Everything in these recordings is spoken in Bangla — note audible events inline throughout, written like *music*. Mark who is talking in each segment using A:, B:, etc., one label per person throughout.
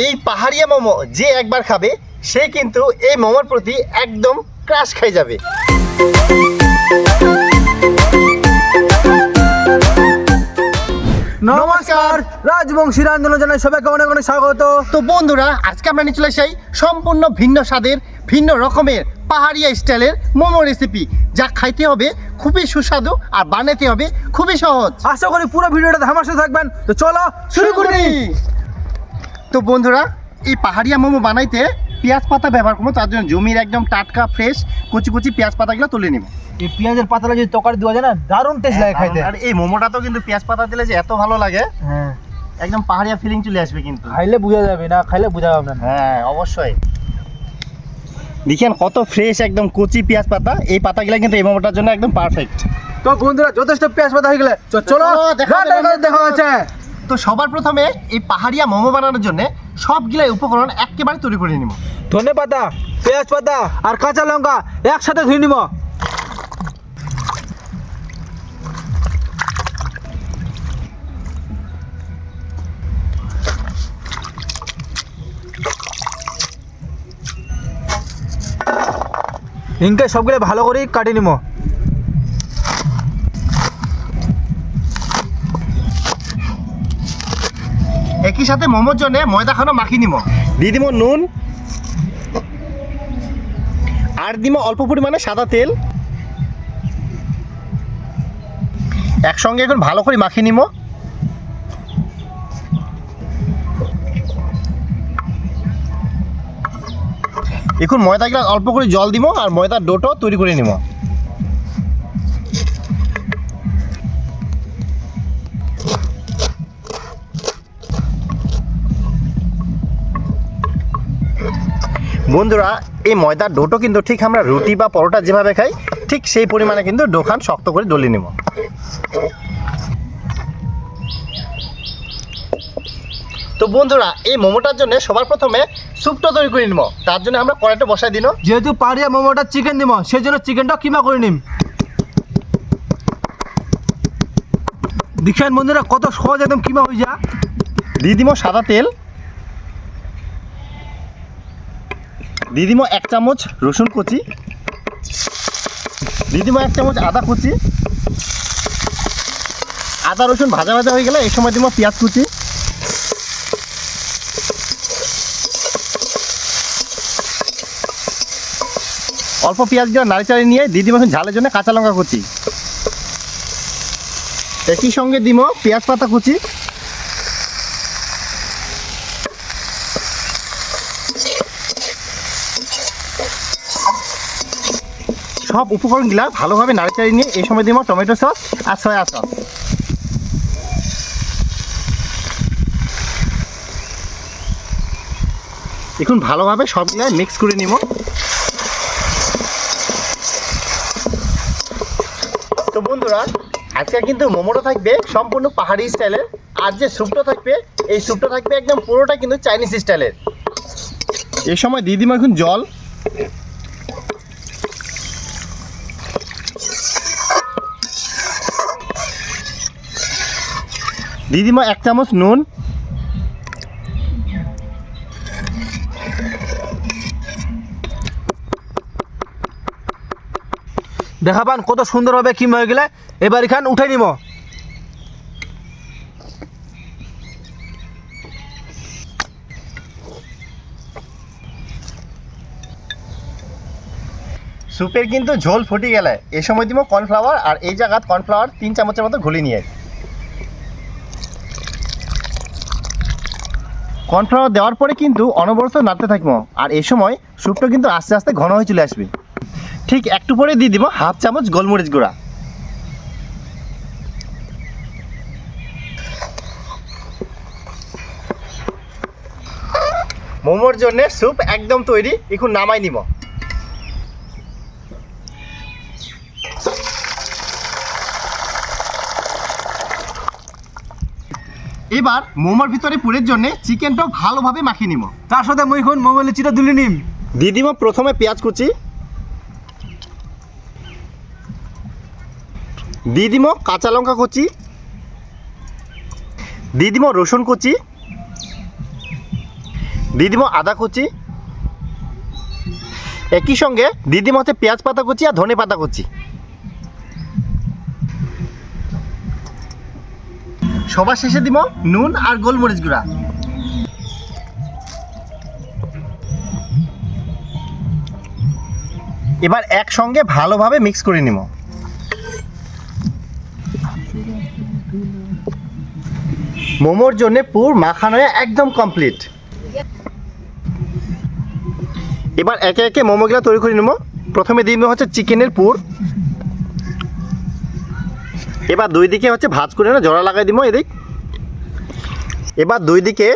A: এই পাহাড়িয়া মোমো যে একবার খাবে সে কিন্তু এই মোমোর প্রতি একদম ক্রাশ খাই যাবে।
B: নমস্কার রাজবংশী আন্দোলন জানাই সবাইকে অনেক অনেক স্বাগত।
A: তো বন্ধুরা আজকে আমরা নিয়ে চলে আসি সম্পূর্ণ ভিন্ন স্বাদের ভিন্ন রকমের পাহাড়িয়া স্টাইলের মোমো রেসিপি যা খাইতে হবে খুবই সুস্বাদু আর বানাতে হবে খুবই সহজ।
B: আশা করি পুরো ভিডিওটা সাথে থাকবেন। তো চলো শুরু করি।
A: তো বন্ধুরা এই পাহাড়িয়া মোমো বানাইতে পেঁয়াজ পাতা ব্যবহার করব। তার জন্য জমির একদম টাটকা ফ্রেশ কুচি কুচি পেঁয়াজ পাতাগুলো তুলে নিব।
B: এই পেঁয়াজের পাতাটা যদি তরকারি দেওয়া যায় না দারুণ টেস্ট লাগে খাইতে।
A: আর এই মোমোটা তো কিন্তু পেঁয়াজ পাতা দিলে যে এত ভালো লাগে
B: হ্যাঁ।
A: একদম পাহাড়িয়া ফিলিং চলে আসবে কিন্তু।
B: খাইলে বোঝা যাবে না খাইলে বোঝা যাবে না।
A: হ্যাঁ অবশ্যই। দেখেন কত ফ্রেশ একদম কচি পেঁয়াজ পাতা। এই পাতাগুলো কিন্তু এই মোমোটার জন্য একদম পারফেক্ট
B: তো বন্ধুরা যথেষ্ট পেঁয়াজ পাতা হয়ে গেলে চলো
A: দেখা
B: দেখা হচ্ছে।
A: তো সবার প্রথমে এই পাহাড়িয়া মোমো বানানোর জন্য সবগুলাই উপকরণ একেবারে তৈরি করে নিব।
B: ধনে পাতা, পেঁয়াজ পাতা আর কাঁচা লঙ্কা একসাথে ধুয়ে নিব। ইনকে সবগুলো ভালো করে কাটিয়ে নিব।
A: একই সাথে মোমোর জন্য ময়দা খানো মাখি নিব দিয়ে দিব নুন। আর দিব অল্প পরিমাণে সাদা তেল। একসঙ্গে এখন ভালো করে মাখিয়ে নিব এখন ময়দাগুলো অল্প করে জল দিব আর ময়দার ডোটো তৈরি করে নিব বন্ধুরা এই ময়দার ডোটো কিন্তু ঠিক আমরা রুটি বা পরোটা যেভাবে খাই ঠিক সেই পরিমাণে কিন্তু ডোখান শক্ত করে ডলে নেব। তো বন্ধুরা এই মোমোটার জন্য সবার প্রথমে স্যুপটা তৈরি করে নিব। তার জন্য আমরা কড়াইটা বসাই দিন।
B: যেহেতু পাহাড়িয়া মোমোটা চিকেন নিব সেই জন্য চিকেনটা কিমা করে নিম। দেখেন বন্ধুরা কত সহজ একদম কিমা হয়ে যা
A: দিয়ে দিব সাদা তেল। দিয়ে এক চামচ রসুন কুচি। দিয়ে এক চামচ আদা কুচি। আদা, রসুন ভাজা ভাজা হয়ে গেলে এই সময় দিব পেঁয়াজ কুচি। অল্প পেঁয়াজ দিয়ে নাড়ি চাড়ি নিয়ে দিয়ে দিব ঝালের জন্য কাঁচা লঙ্কা কুচি। একই সঙ্গে দিব পেঁয়াজ পাতা কুচি। সব উপকরণগুলা ভালোভাবে নাড়িচাড়ি নিয়ে এই সময় দিব টমেটো সস আর সয়া সস। এখন ভালোভাবে সবগুলা মিক্স করে নিব। তো বন্ধুরা, আজকে কিন্তু মোমোটা থাকবে সম্পূর্ণ পাহাড়ি স্টাইলের আর যে স্যুপটা থাকবে, এই স্যুপটা থাকবে একদম পুরোটা কিন্তু চাইনিজ স্টাইলের এই সময় দিয়ে দিব এখন জল। দিয়ে দিব এক চামচ নুন।
B: দেখা পান কত সুন্দরভাবে কিমা হয়ে গেলে। এবার এখান উঠে নিব।
A: স্যুপের কিন্তু ঝোল ফুটে গেলে। এই সময় দিব কর্নফ্লাওয়ার আর এই জায়গাত কর্নফ্লাওয়ার তিন চামচের মতো ঘুলি নিয়ে কর্নফ্লাওয়ার দেওয়ার পরে কিন্তু অনবরত নাড়তে থাকব। আর এই সময় স্যুপটা কিন্তু আস্তে আস্তে ঘন হয়ে চলে আসবে। ঠিক একটু পরে দিয়ে দিব হাফ চামচ গোলমরিচ গুঁড়া। মোমোর জন্য স্যুপ একদম তৈরি, এখন নামাই নিব। এবার মোমোর ভিতরে পুরের জন্য চিকেনটাও ভালোভাবে মাখিয়ে নিব।
B: তার সাথে মুই এখন মোমো চিটা তুলে নিম।
A: দিয়ে দিব প্রথমে পেঁয়াজ কুচি। দিয়ে দিব কাঁচা লঙ্কা কুচি। দিয়ে দিব রসুন কুচি। দিয়ে দিব আদা কুচি। একই সঙ্গে দিয়ে দিব হচ্ছে পেঁয়াজ পাতা কুচি আর ধনে পাতা কুচি। সবার শেষে দিব নুন আর গোলমরিচ গুঁড়া। এবার একসঙ্গে ভালোভাবে মিক্স করে নিব। মোমোর জন্য পুর মাখানো একদম কমপ্লিট। এবার একে একে মোমোগুলো তৈরি করে নেব। প্রথমে দিয়ে হচ্ছে চিকেনের পুর। এবার দুই দিকে হচ্ছে ভাজ করে না জোড়া লাগাই দিব এদিক। এবার দুই দিকে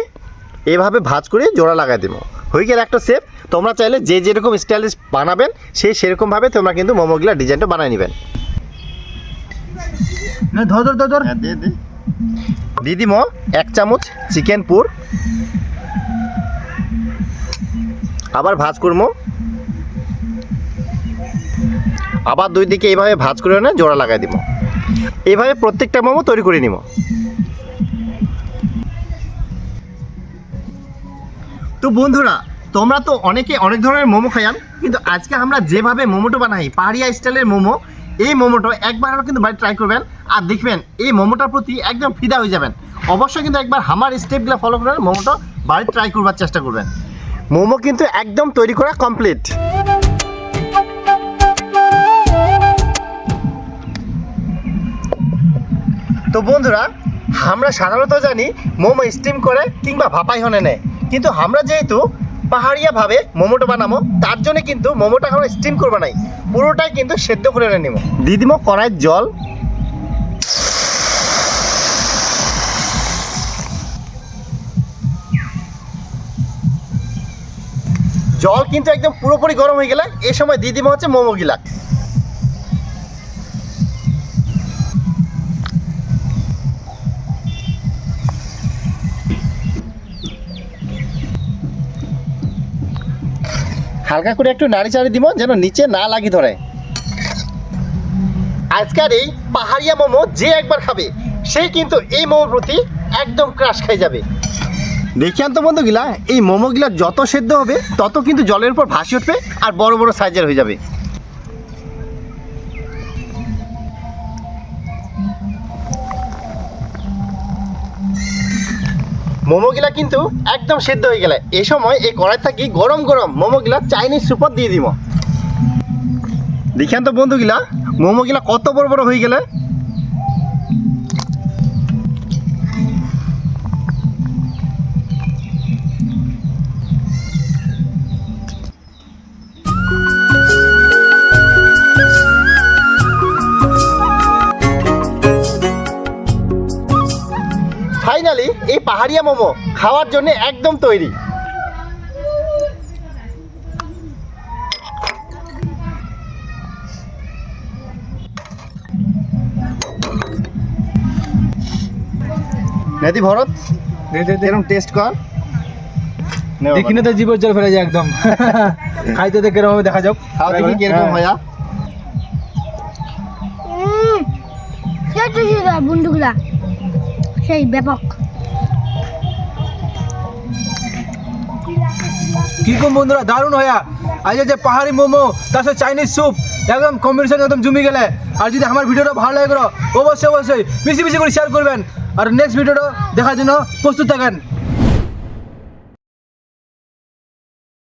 A: এভাবে ভাজ করে জোড়া লাগাই দিব হয়ে গেলে একটা শেপ তোমরা চাইলে যে যেরকম স্টাইলিশ বানাবেন সেই সেরকমভাবে তোমরা কিন্তু মোমোগুলো ডিজাইনটা বানিয়ে নেবেন।
B: না ধর ধর ধর ধর।
A: এক চামচ চিকেন পুর। আবার ভাজ করব আবার দুই দিকে এইভাবে ভাজ করে না জোড়া লাগাই দিব এইভাবে প্রত্যেকটা মোমো তৈরি করে নিব। তো বন্ধুরা, তোমরা তো অনেকে অনেক ধরনের মোমো খাইয়ান কিন্তু আজকে আমরা যেভাবে মোমোটা বানাই, পাহাড়িয়া স্টাইলের মোমো, এই মোমোটা একবার কিন্তু বাড়ি ট্রাই করবেন, আর দেখবেন এই মোমোটার প্রতি একদম ফিদা হয়ে যাবেন। অবশ্যই কিন্তু একবার আমার স্টেপগুলো ফলো করে মোমোটা বাড়ি ট্রাই করবার চেষ্টা করবেন। মোমো কিন্তু একদম তৈরি করা কমপ্লিট তো বন্ধুরা, আমরা সাধারণত জানি মোমো স্টিম করে কিংবা ভাপাই হনে নেয়। কিন্তু আমরা যেহেতু পাহাড়িয়াভাবে মোমোটা বানাবো তার জন্য কিন্তু মোমোটা আমরা স্টিম করব নাই। পুরোটাই কিন্তু সেদ্ধ করে নিব। দিয়ে দিব কড়াইয়ের জল। জল কিন্তু একদম পুরোপুরি গরম হয়ে গেলে এই সময় দিয়ে হচ্ছে মোমো হালকা করে একটু নাড়ি চাড়ি দিব যেন নিচে না লাগি ধরে। আজকাল এই পাহাড়িয়া মোমো যে একবার খাবে, সে কিন্তু এই মোমোর প্রতি একদম ক্রাশ খাই যাবে। দেখিয়ান তো বন্ধুগুলা, এই মোমোগুলা যত সেদ্ধ হবে, তত কিন্তু জলের উপর ভাসি উঠবে আর বড় বড় সাইজের হয়ে যাবে। মোমোগুলা কিন্তু একদম সেদ্ধ হয়ে গেলে। এই সময় এই কড়াই থাকি গরম গরম মোমোগুলা চাইনিজ সুপার দিয়ে দিব। দেখেন তো বন্ধুগুলা, মোমোগুলা কত বড় বড় হয়ে গেলে? ফাইনালি এই পাহাড়িয়া মোমো খাওয়ার জন্য একদম তৈরি। নেদি ভরত
B: দে দে দে।
A: এরকম টেস্ট কর? নে
B: দেখি না তো জীবন জল ফেলে যায় একদম। *laughs* খাইতে তো হবে দেখা যাক।
A: খাও দেখি কীরকম
B: হ্যাঁ।
C: সেই তো বন্ধুগুলা। সেই ব্যাপক।
B: কি কম বন্ধুরা, দারুণ হয়া। আজ যে পাহাড়ি মোমো, তার সাথে চাইনিজ স্যুপ একদম কম্বিনেশন একদম জমি গেলে। আর যদি আমার ভিডিওটা ভালো লাগে অবশ্যই অবশ্যই, বেশি বেশি করে শেয়ার করবেন। আর নেক্সট ভিডিওটা দেখার জন্য প্রস্তুত থাকেন।